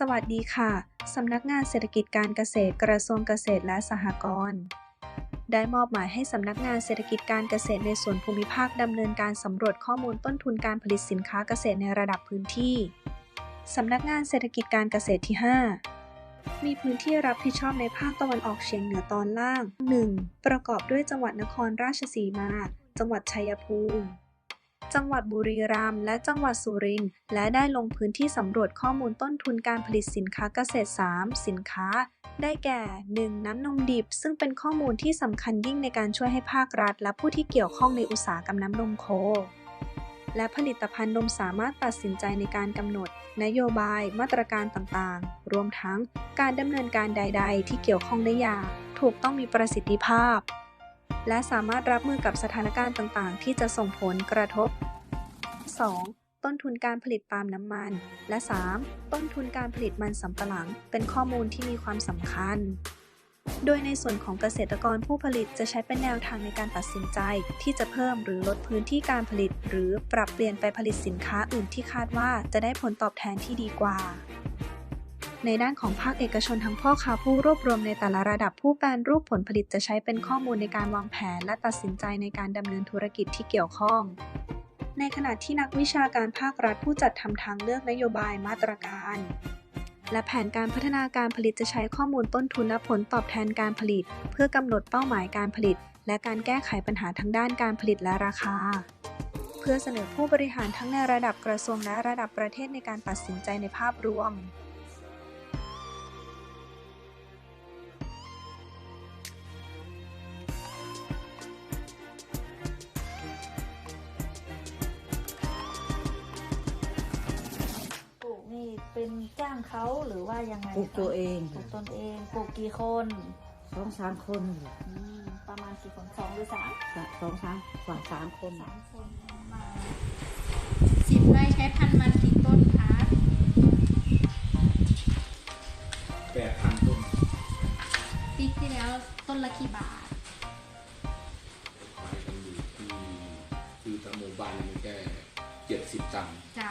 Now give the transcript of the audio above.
สวัสดีค่ะ สำนักงานเศรษฐกิจการเกษตรกระทรวงเกษตรและสหกรณ์ได้มอบหมายให้สำนักงานเศรษฐกิจการเกษตรในส่วนภูมิภาคดำเนินการสำรวจข้อมูลต้นทุนการผลิตสินค้าเกษตรในระดับพื้นที่ สำนักงานเศรษฐกิจการเกษตรที่ 5 มีพื้นที่รับผิดชอบในภาคตะวันออกเฉียงเหนือตอนล่าง 1. ประกอบด้วยจังหวัดนครราชสีมา จังหวัดชัยภูมิ จังหวัดบุรีรัมย์และจังหวัดสุรินทร์และได้ลงพื้นที่สำรวจข้อมูลต้นทุนการผลิตสินค้าเกษตร 3 สินค้า ได้แก่ 1. น้ำนมดิบ ซึ่งเป็นข้อมูลที่สำคัญยิ่งในการช่วยให้ภาครัฐ และผู้ที่เกี่ยวข้องในอุตสาหกรรมน้ำนมโค และผลิตภัณฑ์นมสามารถตัดสินใจในการกำหนด นโยบาย มาตรการต่างๆ รวมทั้งการดำเนินการใด ๆ ที่เกี่ยวข้องได้อย่างถูกต้องมีประสิทธิภาพ และสามารถรับมือกับสถานการณ์ต่างๆ ที่จะส่งผลกระทบ 2. ต้นทุนการผลิตปาล์มน้ำมัน และ 3. ต้นทุนการผลิตมันสำปะหลัง เป็นข้อมูลที่มีความสำคัญ โดยในส่วนของเกษตรกรผู้ผลิตจะใช้เป็นแนวทางในการตัดสินใจ ที่จะเพิ่มหรือลดพื้นที่การผลิต หรือปรับเปลี่ยนไปผลิตสินค้าอื่นที่คาดว่าจะได้ผลตอบแทนที่ดีกว่า ในด้านของภาคเอกชนทั้งพ่อค้าผู้รวบรวมในแต่ละระดับผู้แปรรูปผลผลิตจะใช้เป็นข้อมูลในการวางแผน และตัดสินใจในการดำเนินธุรกิจที่เกี่ยวข้อง ในขณะที่นักวิชาการภาครัฐผู้จัดทำทางเลือกนโยบายมาตรการ และแผนการพัฒนาการผลิตจะใช้ข้อมูลต้นทุนและผลตอบแทนการผลิต เพื่อกำหนดเป้าหมายการผลิต และการแก้ไขปัญหาทางด้านการผลิตและราคาเพื่อเสนอผู้บริหารทั้งในระดับกระทรวงและระดับประเทศในการตัดสินใจในภาพรวม เป็นจ้างเขาหรือว่ายังไงปลูกตัวเองปลูกตนเองปลูกกี่คนสองสามคนอืมประมาณกี่คนสองหรือสามสองสามกว่าสามคนสามคนมาสิบไร่ใช้พันธุ์มันกี่ต้นคะแปดพันต้นปีที่แล้วต้นละกี่บาทขายกันอยู่ที่คือตะโมบันนี่แค่เจ็ดสิบตังค์จ้า